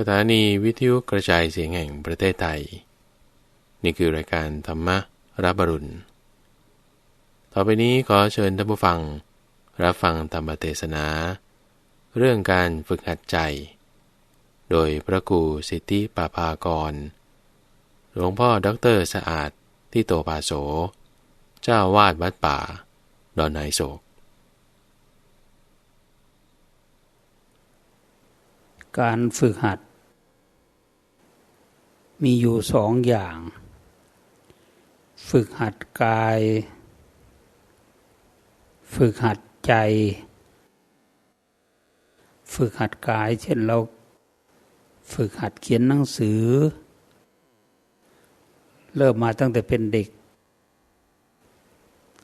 สถานีวิทยุกระจายเสียงแห่งประเทศไทย นี่คือรายการธรรมรับบรุณ ต่อไปนี้ขอเชิญท่านผู้ฟัง รับฟังธรรมเทศนา เรื่องการฝึกหัดใจ โดยพระครูสิทธิปาภากร หลวงพ่อด็อเตอร์สะอาดที่โตภาโส เจ้าวาดวัดป่า ดอนไนโศกการฝึกหัด มีอยู่สองอย่าง ฝึกหัดกาย ฝึกหัดใจ ฝึกหัดกาย เช่นเราฝึกหัดเขียนหนังสือ เริ่มมาตั้งแต่เป็นเด็ก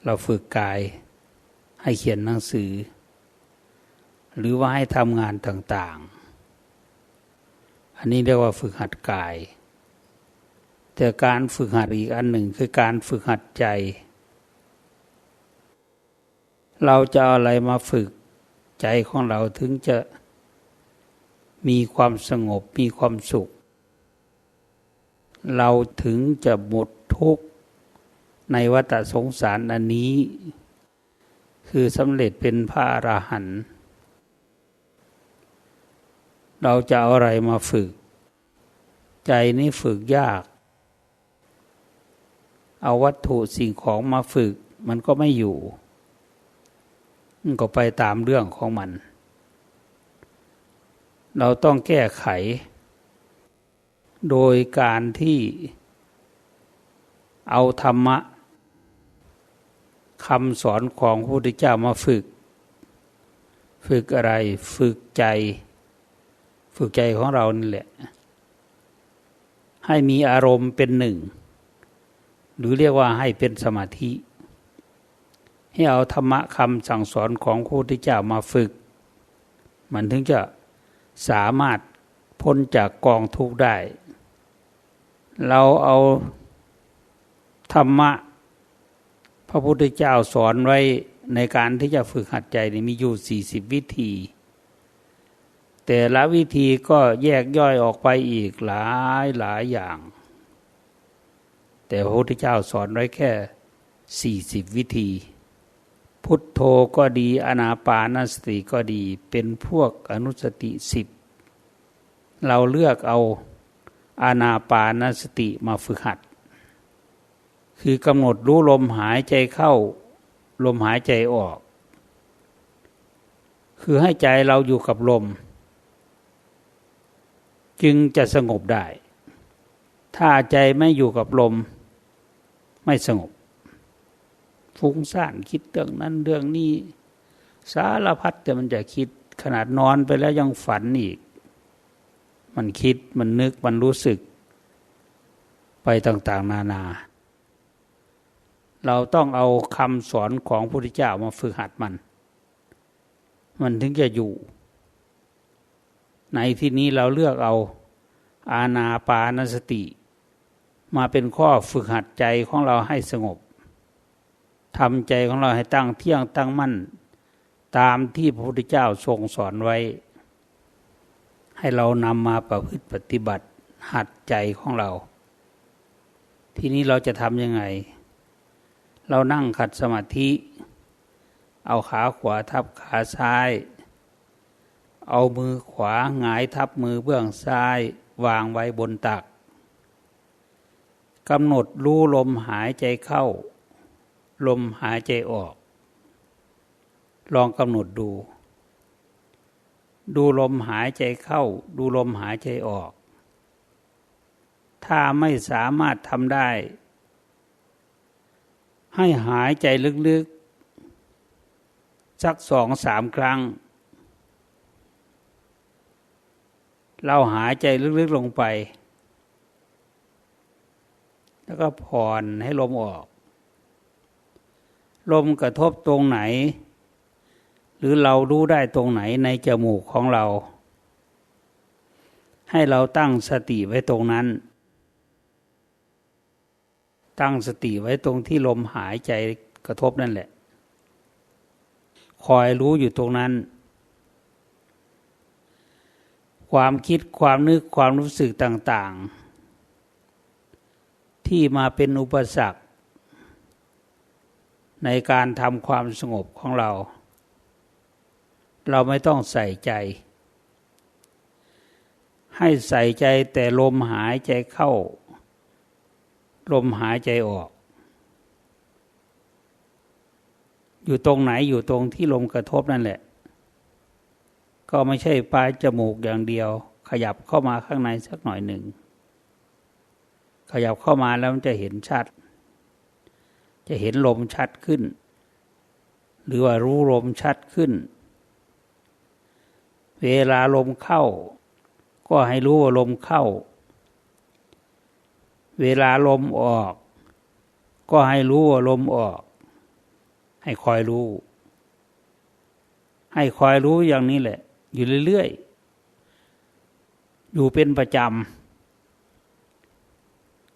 เราฝึกกายให้เขียนหนังสือ หรือว่าให้ทำงานต่าง ๆ อันนี้เรียกว่าฝึกหัดกาย แต่การฝึกหัดอีกอันหนึ่งคือการฝึกหัดใจ เราจะอาอะไรมาฝึกใจของเราถึงจะมีความสงบมีความสุข เราถึงจะหมดทุกข์ในวัฏสงสารอันนี้ คือสำเร็จเป็นพระอรหันต์เราจะเอาอะไรมาฝึก ใจนี้ฝึกยาก เอาวัตถุสิ่งของมาฝึก มันก็ไม่อยู่ มันก็ไปตามเรื่องของมัน เราต้องแก้ไข โดยการที่เอาธรรมะคำสอนของพระพุทธเจ้ามาฝึก ฝึกอะไร ฝึกใจ ฝึกใจของเรานี่แหละ ให้มีอารมณ์เป็นหนึ่ง หรือเรียกว่าให้เป็นสมาธิ ให้เอาธรรมะคำสั่งสอนของพระพุทธเจ้ามาฝึก มันถึงจะสามารถพ้นจากกองทุกข์ได้ เราเอาธรรมะ พระพุทธเจ้าสอนไว้ในการที่จะฝึกหัดใจนี่มีอยู่สี่สิบวิธี แต่ละวิธีก็แยกย่อยออกไปอีกหลายหลายอย่าง แต่พระพุทธเจ้าสอนไว้แค่สี่สิบวิธี พุทโธก็ดีอนาปานสติก็ดีเป็นพวกอนุสติสิบเราเลือกเอาอานาปานสติมาฝึกหัด คือกำหนดรู้ลมหายใจเข้า ลมหายใจออก คือให้ใจเราอยู่กับลม จึงจะสงบได้ ถ้าใจไม่อยู่กับลม ไม่สงบ ฟุ้งซ่านคิดเรื่องนั้นเรื่องนี้ สารพัดแต่มันจะคิดขนาดนอนไปแล้วยังฝันอีก มันคิดมันนึกมันรู้สึก ไปต่างๆ นานา เราต้องเอาคำสอนของพระพุทธเจ้ามาฝึกหัดมัน มันถึงจะอยู่ ในที่นี้เราเลือกเอาอาณาปานสติ มาเป็นข้อฝึกหัดใจของเราให้สงบทำใจของเราให้ตั้งเที่ยงตั้งมั่น ตามที่พระพุทธเจ้าทรงสอนไว้ ให้เรานำมาประพฤติปฏิบัติหัดใจของเรา ทีนี้เราจะทำยังไง เรานั่งขัดสมาธิ เอาขาขวาทับขาซ้าย เอามือขวาหงายทับมือเบื้องซ้าย วางไว้บนตัก กำหนดรู้ลมหายใจเข้า ลมหายใจออก ลองกำหนดดู ดูลมหายใจเข้า ดูลมหายใจออก ถ้าไม่สามารถทำได้ ให้หายใจลึกๆ สักสองสามครั้ง เราหายใจลึกๆลงไป แล้วก็ผ่อนให้ลมออก ลมกระทบตรงไหน หรือเรารู้ได้ตรงไหนในจมูกของเรา ให้เราตั้งสติไว้ตรงนั้น ตั้งสติไว้ตรงที่ลมหายใจกระทบนั่นแหละ คอยรู้อยู่ตรงนั้น ความคิดความนึกความรู้สึกต่าง ๆ ที่มาเป็นอุปสรรค ในการทำความสงบของเรา เราไม่ต้องใส่ใจ ให้ใส่ใจแต่ลมหายใจเข้า ลมหายใจออก อยู่ตรงไหนอยู่ตรงที่ลมกระทบนั่นแหละ ก็ไม่ใช่ปลายจมูกอย่างเดียว ขยับเข้ามาข้างในสักหน่อยหนึ่ง ขยับเข้ามาแล้วมันจะเห็นชัด จะเห็นลมชัดขึ้น หรือว่ารู้ลมชัดขึ้น เวลาลมเข้า ก็ให้รู้ว่าลมเข้า เวลาลมออก ก็ให้รู้ว่าลมออก ให้คอยรู้ ให้คอยรู้อย่างนี้แหละ อยู่เรื่อยๆอยู่เป็นประจำ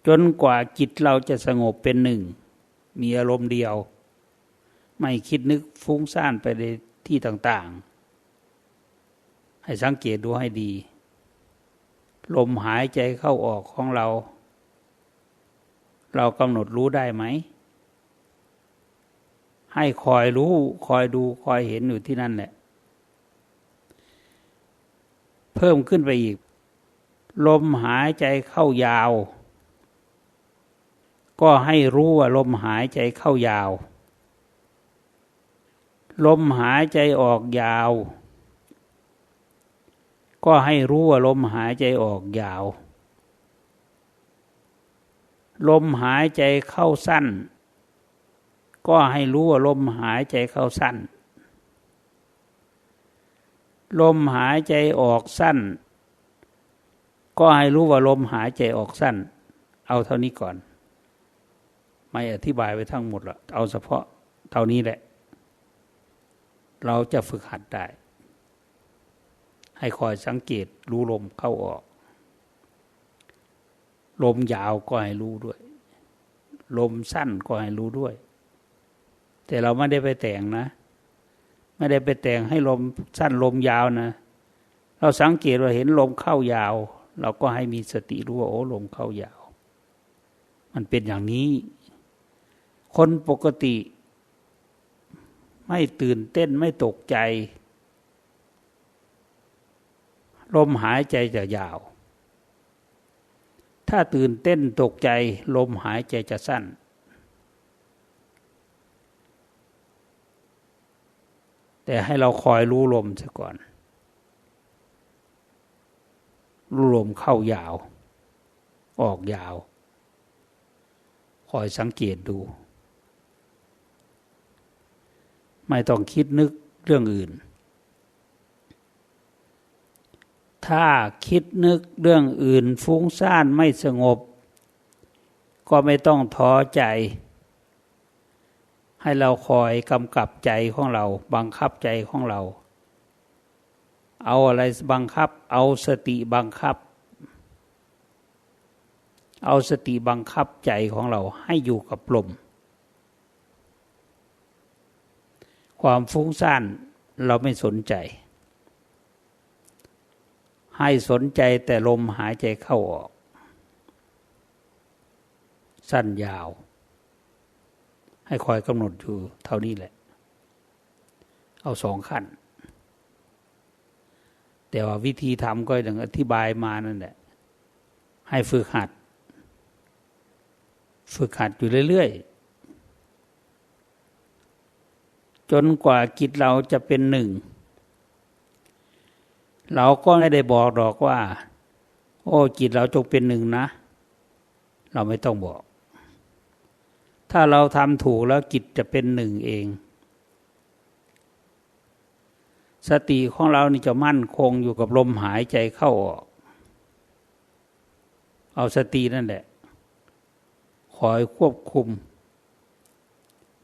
จนกว่าจิตเราจะสงบเป็นหนึ่ง มีอารมณ์เดียว ไม่คิดนึกฟุ้งซ่านไปในที่ต่าง ๆ ให้สังเกตดูให้ดี ลมหายใจเข้าออกของเรา เรากำหนดรู้ได้ไหม ให้คอยรู้คอยดูคอยเห็นอยู่ที่นั่นแหละ เพิ่มขึ้นไปอีก ลมหายใจเข้ายาว ก็ให้รู้ว่าลมหายใจเข้ายาว ลมหายใจออกยาว ก็ให้รู้ว่าลมหายใจออกยาว ลมหายใจเข้าสั้น ก็ให้รู้ว่าลมหายใจเข้าสั้น ลมหายใจออกสั้น ก็ให้รู้ว่าลมหายใจออกสั้น เอาเท่านี้ก่อน ไม่อธิบายไปทั้งหมดหรอกเอาเฉพาะเท่านี้แหละ เราจะฝึกหัดได้ ให้คอยสังเกตรู้ลมเข้าออก ลมยาวก็ให้รู้ด้วย ลมสั้นก็ให้รู้ด้วย แต่เราไม่ได้ไปแต่งนะ ไม่ได้ไปแต่งให้ลมสั้นลมยาวนะ เราสังเกตว่าเห็นลมเข้ายาว เราก็ให้มีสติรู้ว่าโอ้ลมเข้ายาว มันเป็นอย่างนี้ คนปกติ ไม่ตื่นเต้นไม่ตกใจ ลมหายใจจะยาว ถ้าตื่นเต้นตกใจ ลมหายใจจะสั้น แต่ให้เราคอยรู้ลมซะก่อน รู้ลมเข้ายาว ออกยาว คอยสังเกตดู ไม่ต้องคิดนึกเรื่องอื่น ถ้าคิดนึกเรื่องอื่น ฟุ้งซ่านไม่สงบ ก็ไม่ต้องท้อใจ ให้เราคอยกำกับใจของเรา บังคับใจของเรา เอาอะไรบังคับ เอาสติบังคับ เอาสติบังคับใจของเราให้อยู่กับลม ความฟุ้งซ่านเราไม่สนใจ ให้สนใจแต่ลมหายใจเข้าออก สั้นยาว ให้คอยกำหนดอยู่เท่านี้แหละ เอาสองขั้น แต่ว่าวิธีทำก็อย่างอธิบายมานั่นแหละ ให้ฝึกหัด ฝึกหัดอยู่เรื่อยๆ จนกว่ากิจเราจะเป็นหนึ่ง เราก็ไม่ได้บอกดอกว่า โอ้จิตเราจงเป็นหนึ่งนะ เราไม่ต้องบอก ถ้าเราทำถูกแล้วจิตจะเป็นหนึ่งเอง สติของเรานี่จะมั่นคงอยู่กับลมหายใจเข้าออก เอาสตินั่นแหละคอยควบคุม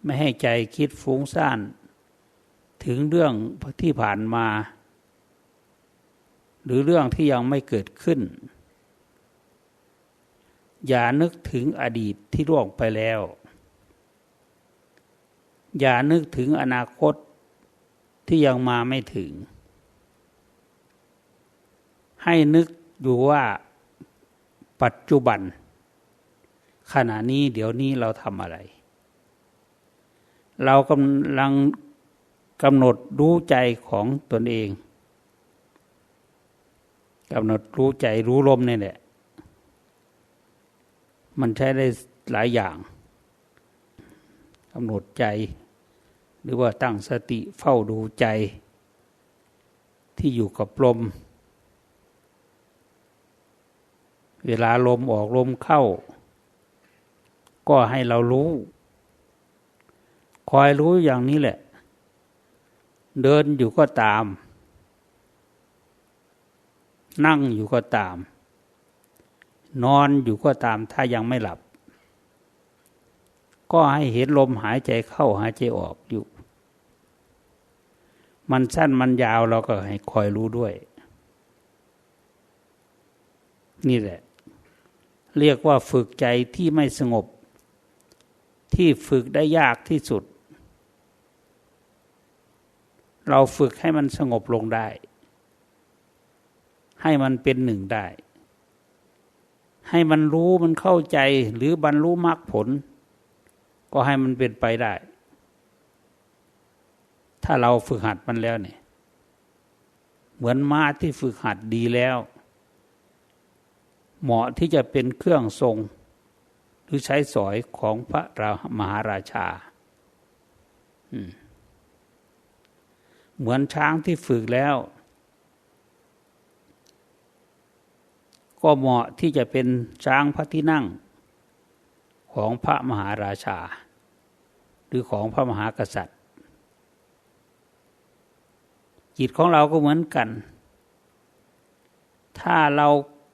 ไม่ให้ใจคิดฟุ้งซ่าน ถึงเรื่องที่ผ่านมา หรือเรื่องที่ยังไม่เกิดขึ้น อย่านึกถึงอดีตที่ล่วงไปแล้ว อย่านึกถึงอนาคตที่ยังมาไม่ถึง ให้นึกอยู่ว่าปัจจุบัน ขณะนี้เดี๋ยวนี้เราทำอะไร เรากำลังกำหนดรู้ใจของตนเองกำหนดรู้ใจรู้ลมนี่แหละ มันใช้ได้หลายอย่างกำหนดใจ หรือว่าตั้งสติเฝ้าดูใจ ที่อยู่กับลม เวลาลมออกลมเข้า ก็ให้เรารู้ คอยรู้อย่างนี้แหละ เดินอยู่ก็ตาม นั่งอยู่ก็ตาม นอนอยู่ก็ตามถ้ายังไม่หลับ ก็ให้เห็นลมหายใจเข้าหายใจออกอยู่ มันสั้นมันยาวเราก็ให้คอยรู้ด้วย นี่แหละ เรียกว่าฝึกใจที่ไม่สงบที่ฝึกได้ยากที่สุด เราฝึกให้มันสงบลงได้ ให้มันเป็นหนึ่งได้ ให้มันรู้มันเข้าใจหรือบรรลุมรรคผล ก็ให้มันเป็นไปได้ ถ้าเราฝึกหัดมันแล้วเนี่ย เหมือนม้าที่ฝึกหัดดีแล้ว เหมาะที่จะเป็นเครื่องทรง หรือใช้สอยของพระรามหาราชา เหมือนช้างที่ฝึกแล้ว ก็เหมาะที่จะเป็นช้างพระที่นั่ง ของพระมหาราชา หรือของพระมหากษัตริย์ จิตของเราก็เหมือนกัน ถ้าเรา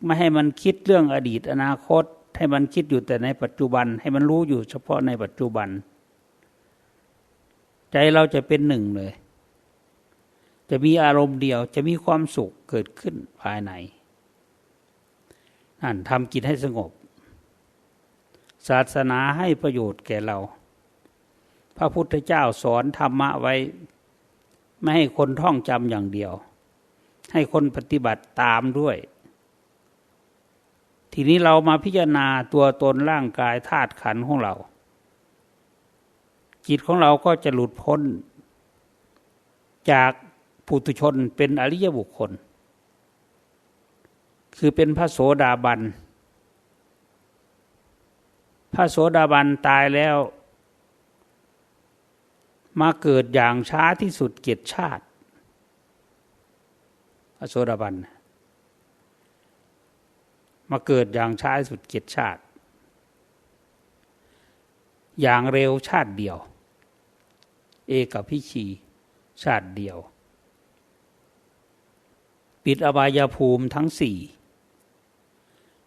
ไม่ให้มันคิดเรื่องอดีตอนาคต ให้มันคิดอยู่แต่ในปัจจุบัน ให้มันรู้อยู่เฉพาะในปัจจุบัน ใจเราจะเป็นหนึ่งเลย จะมีอารมณ์เดียวจะมีความสุขเกิดขึ้นภายในนั่นทำจิตให้สงบ ศาสนาให้ประโยชน์แก่เรา พระพุทธเจ้าสอนธรรมะไว้ ไม่ให้คนท่องจำอย่างเดียว ให้คนปฏิบัติตามด้วย ทีนี้เรามาพิจารณาตัวตนร่างกายธาตุขันธ์ของเรา จิตของเราก็จะหลุดพ้น จาก ปุถุชนเป็นอริยบุคคล คือเป็นพระโสดาบัน พระโสดาบันตายแล้ว มาเกิดอย่างช้าที่สุดเกียรติชาติ พระโสดาบัน มาเกิดอย่างช้าที่สุดเกียรติชาติ อย่างเร็วชาติเดียว เอกพิชีชาติเดียว ปิดอบายภูมิทั้งสี่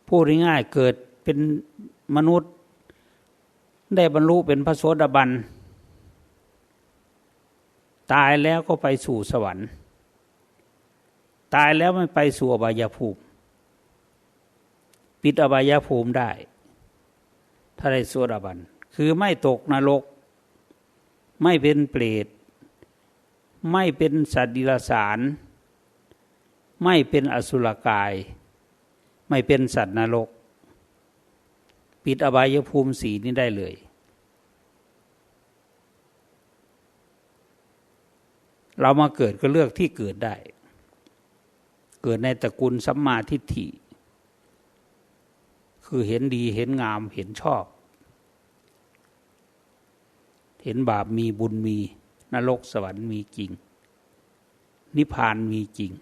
พูดง่ายๆเกิดเป็นมนุษย์ ได้บรรลุเป็นพระโสดาบัน ตายแล้วก็ไปสู่สวรรค์ ตายแล้วไม่ไปสู่อบายภูมิ ปิดอบายภูมิได้ ถ้าได้โสดาบัน คือไม่ตกนรก ไม่เป็นเปรต ไม่เป็นสัตว์ดิลสาร ไม่เป็นอสุรกาย ไม่เป็นสัตว์นรก ปิดอบายภูมิสีนี้ได้เลย เรามาเกิดก็เลือกที่เกิดได้ เกิดในตระกูลสัมมาทิฏฐิ คือเห็นดีเห็นงามเห็นชอบ เห็นบาปมีบุญมีนรกสวรรค์มีจริง นิพพานมีจริง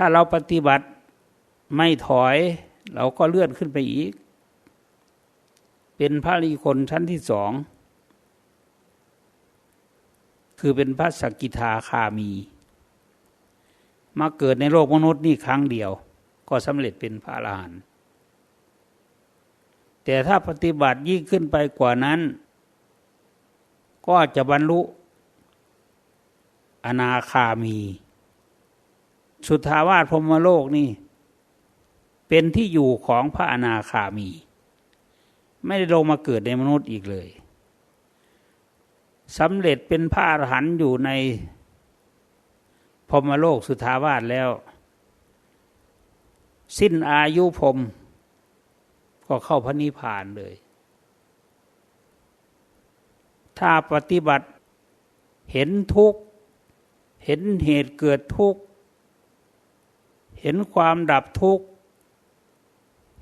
ถ้าเราปฏิบัติไม่ถอย เราก็เลื่อนขึ้นไปอีก เป็นพระรีคนชั้นที่สอง คือเป็นพระสกิทาคามี มาเกิดในโลกมนุษย์นี่ครั้งเดียว ก็สำเร็จเป็นพระอรหันต์แต่ถ้าปฏิบัติยิ่งขึ้นไปกว่านั้น ก็จะบรรลุอนาคามี สุทธาวาสพรมโลกนี่ เป็นที่อยู่ของพระอนาคามี ไม่ได้ลงมาเกิดในมนุษย์อีกเลยสำเร็จเป็นพระอรหันต์อยู่ในพอมาโลกสุทาวาสแล้ว สิ้นอายุพรมก็เข้าพระนิพพานเลย ถ้าปฏิบัติเห็นทุกข์ เห็นเหตุเกิดทุกข์ เห็นความดับทุกข์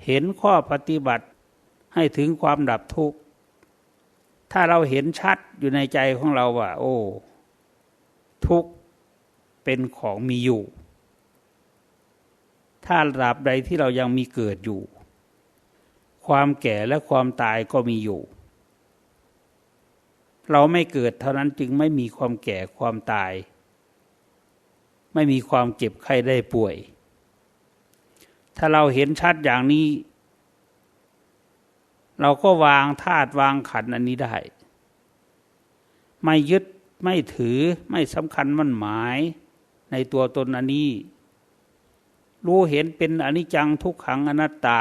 เห็นข้อปฏิบัติให้ถึงความดับทุกข์ ถ้าเราเห็นชัดอยู่ในใจของเราว่า โอ้ ทุกข์เป็นของมีอยู่ ถ้าดับใดที่เรายังมีเกิดอยู่ ความแก่และความตายก็มีอยู่ เราไม่เกิดเท่านั้นจึงไม่มีความแก่ความตาย ไม่มีความเจ็บไข้ได้ป่วย ถ้าเราเห็นชัดอย่างนี้ เราก็วางธาตุวางขันอันนี้ได้ ไม่ยึดไม่ถือไม่สำคัญมั่นหมายในตัวตนอันนี้ รู้เห็นเป็นอนิจจังทุกขังอนัตตา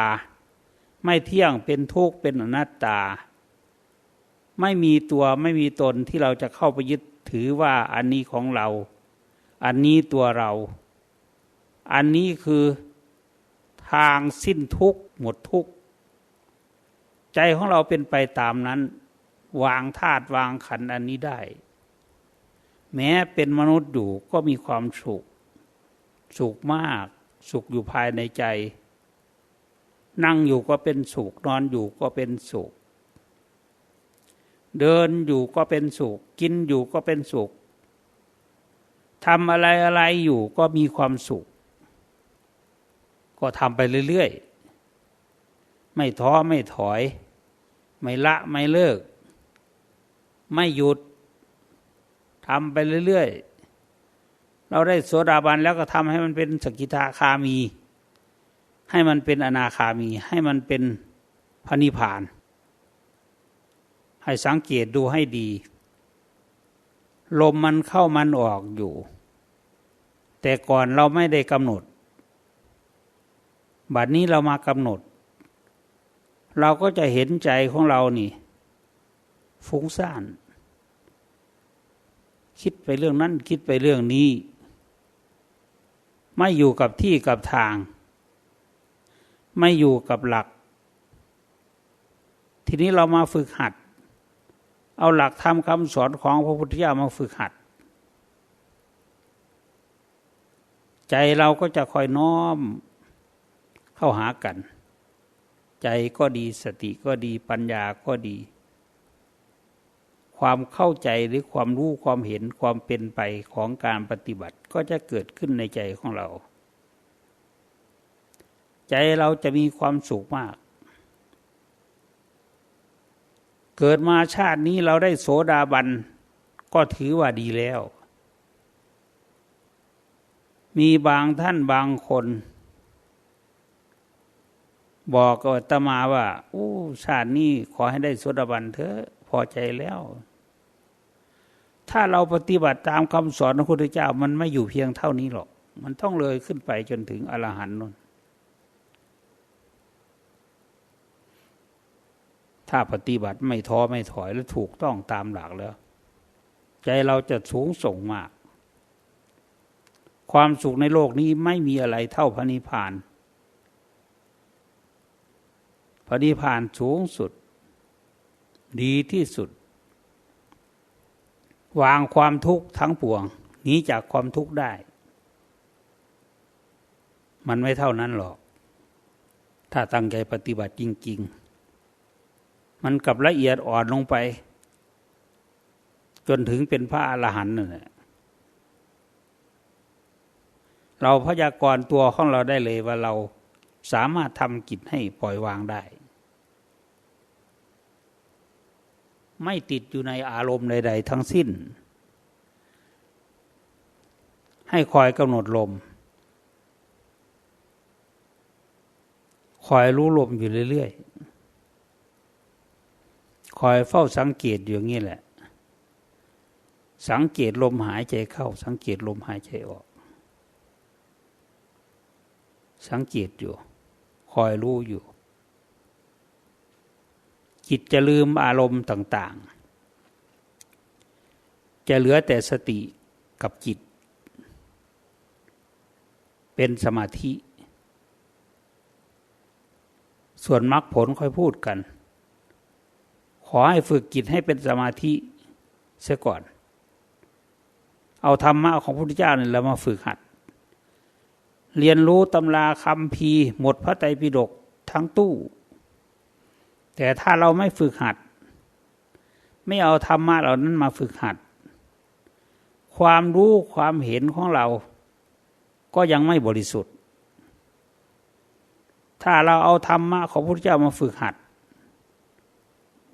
ไม่เที่ยงเป็นทุกข์เป็นอนัตตา ไม่มีตัวไม่มีตนที่เราจะเข้าไปยึดถือว่าอันนี้ของเรา อันนี้ตัวเรา อันนี้คือางสิ้นทุกข์หมดทุกข์ใจของเราเป็นไปตามนั้น วางธาตุวางขันอันนี้ได้ แม้เป็นมนุษย์อยู่ก็มีความสุข สุขมาก สุขอยู่ภายในใจ นั่งอยู่ก็เป็นสุข นอนอยู่ก็เป็นสุข เดินอยู่ก็เป็นสุข กินอยู่ก็เป็นสุขทำอะไรอะไรอยู่ก็มีความสุข ก็ทำไปเรื่อยๆ ไม่ท้อไม่ถอย ไม่ละไม่เลิก ไม่หยุดทำไปเรื่อยๆ เราได้โสดาบันแล้วก็ทำให้มันเป็นสกิทาคามี ให้มันเป็นอนาคามี ให้มันเป็นพระนิพพาน ให้สังเกตดูให้ดี ลมมันเข้ามันออกอยู่ แต่ก่อนเราไม่ได้กำหนด บัดนี้เรามากำหนด เราก็จะเห็นใจของเรานี่ ฟุ้งซ่าน คิดไปเรื่องนั้น คิดไปเรื่องนี้ ไม่อยู่กับที่กับทาง ไม่อยู่กับหลัก ทีนี้เรามาฝึกหัด เอาหลักธรรมคำสอนของพระพุทธเจ้ามาฝึกหัดใจเราก็จะคอยน้อม เข้าหากัน ใจก็ดีสติก็ดีปัญญาก็ดี ความเข้าใจหรือความรู้ความเห็นความเป็นไปของการปฏิบัติก็จะเกิดขึ้นในใจของเรา ใจเราจะมีความสุขมาก เกิดมาชาตินี้เราได้โสดาบันก็ถือว่าดีแล้ว มีบางท่านบางคน บอกกับตมาว่าอู้ชาตินี้ขอให้ได้โสดาบันเถอะพอใจแล้ว ถ้าเราปฏิบัติตามคำสอนของพระพุทธเจ้ามันไม่อยู่เพียงเท่านี้หรอก มันต้องเลยขึ้นไปจนถึงอรหันต์นนถ้าปฏิบัติไม่ท้อไม่ถอยและถูกต้องตามหลักแล้ว ใจเราจะสูงส่งมาก ความสุขในโลกนี้ไม่มีอะไรเท่าพระนิพพาน พระนิพพานสูงสุด ดีที่สุด วางความทุกข์ทั้งปวงหนีจากความทุกข์ได้ มันไม่เท่านั้นหรอก ถ้าตั้งใจปฏิบัติจริง ๆ มันกับละเอียดอ่อนลงไป จนถึงเป็นพระอรหันต์นั่นแหละเราพยากรณ์ตัวของเราได้เลยว่าเรา สามารถทำกิจให้ปล่อยวางได้ ไม่ติดอยู่ในอารมณ์ใด ๆ ทั้งสิ้น ให้คอยกำหนดลม คอยรู้ลมอยู่เรื่อย ๆ คอยเฝ้าสังเกตอยู่อย่างนี้แหละ สังเกตลมหายใจเข้า สังเกตลมหายใจออกสังเกตอยู่ คอยรู้อยู่ จิตจะลืมอารมณ์ต่าง ๆ จะเหลือแต่สติกับจิต เป็นสมาธิ ส่วนมรรคผลค่อยพูดกัน ขอให้ฝึกจิตให้เป็นสมาธิเสียก่อน เอาธรรมะของพระพุทธเจ้าเนี่ยเรามาฝึกหัด เรียนรู้ตำราคำพีหมดพระไตรปิฎกทั้งตู้ แต่ถ้าเราไม่ฝึกหัด ไม่เอาธรรมะเหล่านั้นมาฝึกหัด ความรู้ความเห็นของเรา ก็ยังไม่บริสุทธิ์ ถ้าเราเอาธรรมะของพระพุทธเจ้ามาฝึกหัด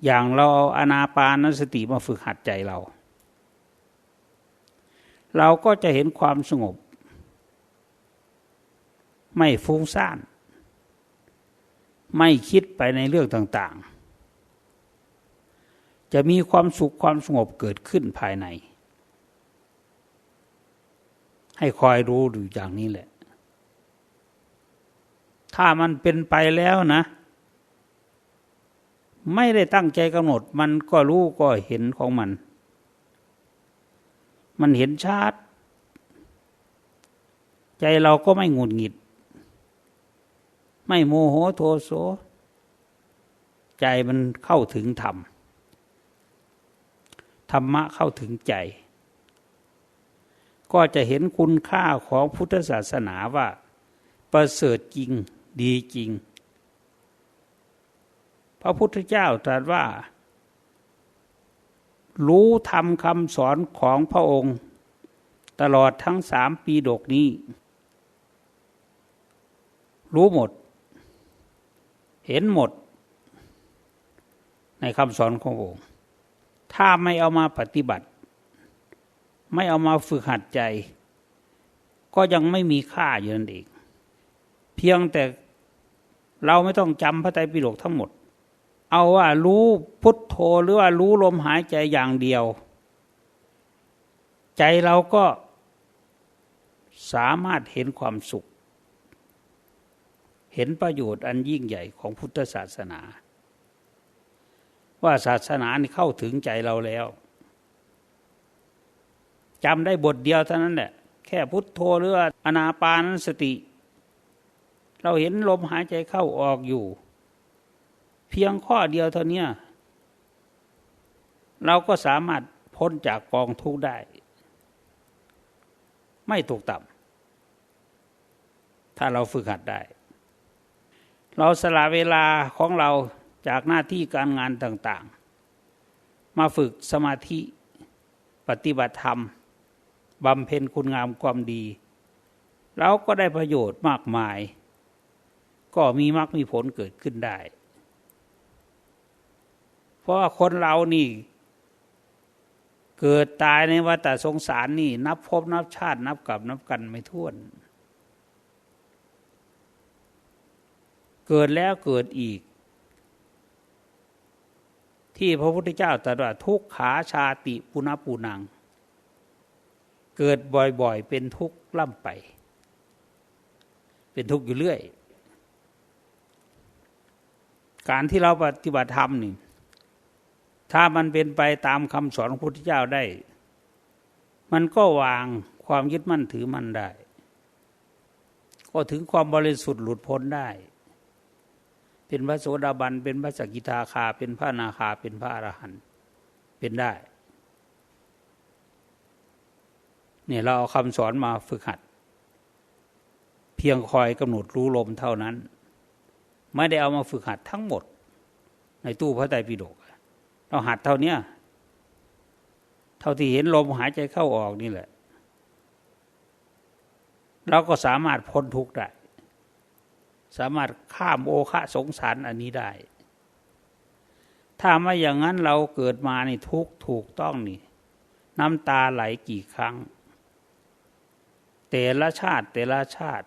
อย่างเราเอาอนาปานสติมาฝึกหัดใจเรา เราก็จะเห็นความสงบ ไม่ฟุ้งซ่าน ไม่คิดไปในเรื่องต่าง ๆ จะมีความสุขความสงบเกิดขึ้นภายใน ให้คอยรู้อยู่อย่างนี้แหละ ถ้ามันเป็นไปแล้วนะ ไม่ได้ตั้งใจกำหนด มันก็รู้ก็เห็นของมัน มันเห็นชัดใจเราก็ไม่หงุดหงิด ไม่โมโหโทโส ใจมันเข้าถึงธรรม ธรรมะเข้าถึงใจ ก็จะเห็นคุณค่าของพุทธศาสนาว่า ประเสริฐจริงดีจริง พระพุทธเจ้าตรัสว่า รู้ธรรมคำสอนของพระองค์ ตลอดทั้งสามปีดกนี้รู้หมด เห็นหมด ในคำสอนของพระองค์ ถ้าไม่เอามาปฏิบัติ ไม่เอามาฝึกหัดใจ ก็ยังไม่มีค่าอยู่นั่นเอง เพียงแต่เราไม่ต้องจำพระไตรปิฎกทั้งหมด เอาว่ารู้พุทโธหรือว่ารู้ลมหายใจอย่างเดียว ใจเราก็สามารถเห็นความสุข เห็นประโยชน์อันยิ่งใหญ่ของพุทธศาสนา ว่าศาสนานี่เข้าถึงใจเราแล้วจำได้บทเดียวเท่านั้นแหละแค่พุทโธหรือว่าอนาปานสติ เราเห็นลมหายใจเข้าออกอยู่ เพียงข้อเดียวเท่านี้เราก็สามารถพ้นจากกองทุกข์ได้ ไม่ตกต่ำถ้าเราฝึกหัดได้ เราสละเวลาของเราจากหน้าที่การงานต่างๆ มาฝึกสมาธิปฏิบัติธรรมบำเพ็ญคุณงามความดี เราก็ได้ประโยชน์มากมาย ก็มีมรรคมีผลเกิดขึ้นได้ เพราะว่าคนเรานี่ เกิดตายในวัฏสงสารนี่ นับพบนับชาตินับกับนับกันไม่ท้วน เกิดแล้วเกิดอีก ที่พระพุทธเจ้าตรัสว่าทุกขาชาติปุณปูนัง เกิดบ่อยๆ เป็นทุกข์ล่ำไป เป็นทุกข์อยู่เรื่อย การที่เราปฏิบัติธรรมนี่ถ้ามันเป็นไปตามคำสอนของพุทธเจ้าได้ มันก็วางความยึดมั่นถือมั่นได้ ก็ถึงความบริสุทธิ์หลุดพ้นได้ เป็นพระโสดาบัน เป็นพระสกิทาคา เป็นพระนาคา เป็นพระอรหันต์เป็นได้ เนี่ยเราเอาคำสอนมาฝึกหัด เพียงคอยกำหนดรู้ลมเท่านั้น ไม่ได้เอามาฝึกหัดทั้งหมด ในตู้พระไตรปิฎกเราหัดเท่านี้เท่าที่เห็นลมหายใจเข้าออกนี่แหละ เราก็สามารถพ้นทุกข์ได้ สามารถข้ามโอคะสงสารอันนี้ได้ ถ้าไม่อย่างนั้นเราเกิดมาในทุกถูกต้องนี่ น้ำตาไหลกี่ครั้ง แต่ละชาติแต่ละชาติ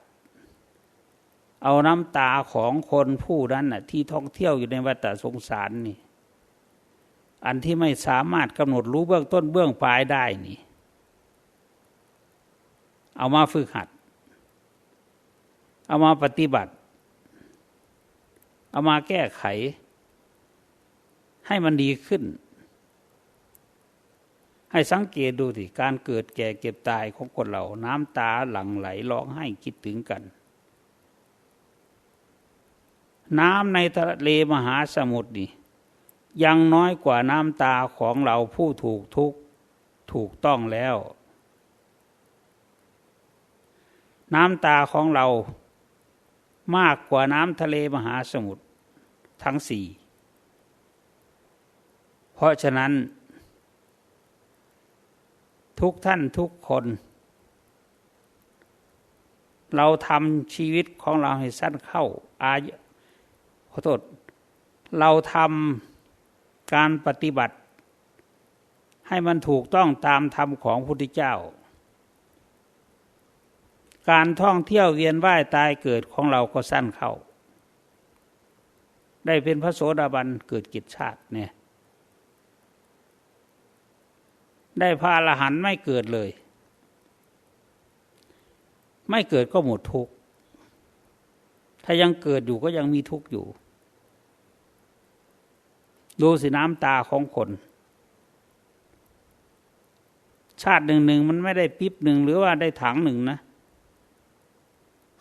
เอาน้ำตาของคนผู้นั้นน่ะที่ท่องเที่ยวอยู่ในวัฏสงสารนี่ อันที่ไม่สามารถกำหนดรู้เบื้องต้นเบื้องปลายได้นี่ เอามาฝึกหัด เอามาปฏิบัติ เอามาแก้ไข ให้มันดีขึ้น ให้สังเกตดูสิการเกิดแก่เก็บตายของคนเรา น้ำตาหลั่งไหลร้องไห้คิดถึงกัน น้ำในทะเลมหาสมุทรนี่ยังน้อยกว่าน้ำตาของเราผู้ถูกทุกถูกต้องแล้ว น้ำตาของเรามากกว่าน้ำทะเลมหาสมุทร ทั้งสี่ เพราะฉะนั้น ทุกท่านทุกคน เราทำชีวิตของเราให้สั้นเข้า อายุขอโทษ เราทำการปฏิบัติ ให้มันถูกต้องตามธรรมของพระพุทธเจ้าการท่องเที่ยวเวียนว่ายตายเกิดของเราก็สั้นเข้า ได้เป็นพระโสดาบันเกิดกิจชาติเนี่ย ได้พระอรหันต์ไม่เกิดเลย ไม่เกิดก็หมดทุกข์ ถ้ายังเกิดอยู่ก็ยังมีทุกข์อยู่ ดูสิน้ำตาของคน ชาติหนึ่งหนึ่งมันไม่ได้ปิ๊บหนึ่งหรือว่าได้ถังหนึ่งนะ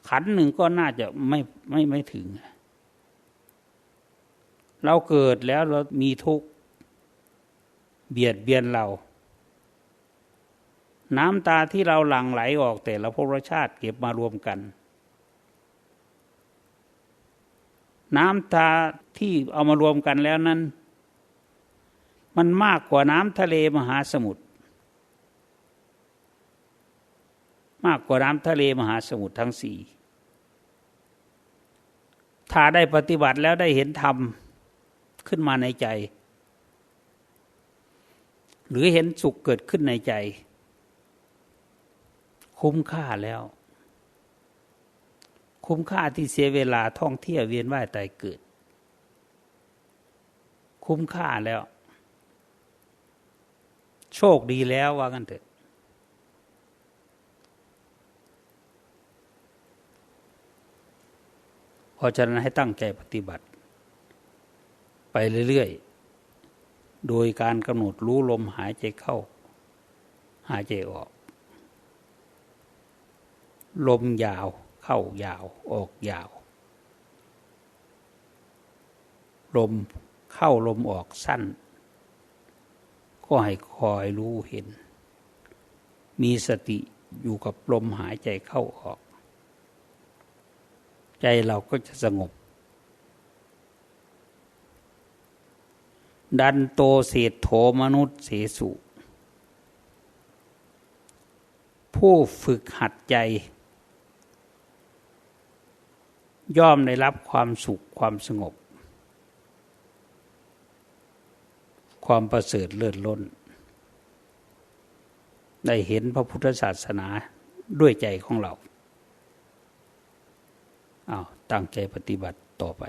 ขันหนึ่งก็น่าจะไม่ไม่ไม่ถึง เราเกิดแล้วเรามีทุกข์เบียดเบียนเรา น้ำตาที่เราหลั่งไหลออกแต่ละภพชาติเก็บมารวมกัน น้ำตาที่เอามารวมกันแล้วนั้น มันมากกว่าน้ำทะเลมหาสมุทรมากกว่าน้ำทะเลมหาสมุทรทั้งสี่ถ้าได้ปฏิบัติแล้วได้เห็นธรรม ขึ้นมาในใจ หรือเห็นสุขเกิดขึ้นในใจ คุ้มค่าแล้ว คุ้มค่าที่เสียเวลาท่องเที่ยวเวียนว่ายตายเกิด คุ้มค่าแล้ว โชคดีแล้วว่ากันเถอะเพราะฉะนั้นให้ตั้งใจปฏิบัติ ไปเรื่อยๆ โดยการกำหนดรู้ลมหายใจเข้า หายใจออก ลมยาวเข้ายาวออกยาว ลมเข้าลมออกสั้น ก็ให้คอยรู้เห็น มีสติอยู่กับลมหายใจเข้าออก ใจเราก็จะสงบ ดันโตเศษโถมนุษย์เสสุ ผู้ฝึกหัดใจ ย่อมได้รับความสุขความสงบ ความประเสริฐเลิศล้น ได้เห็นพระพุทธศาสนาด้วยใจของเราอ้าวตั้งใจปฏิบัติต่อไป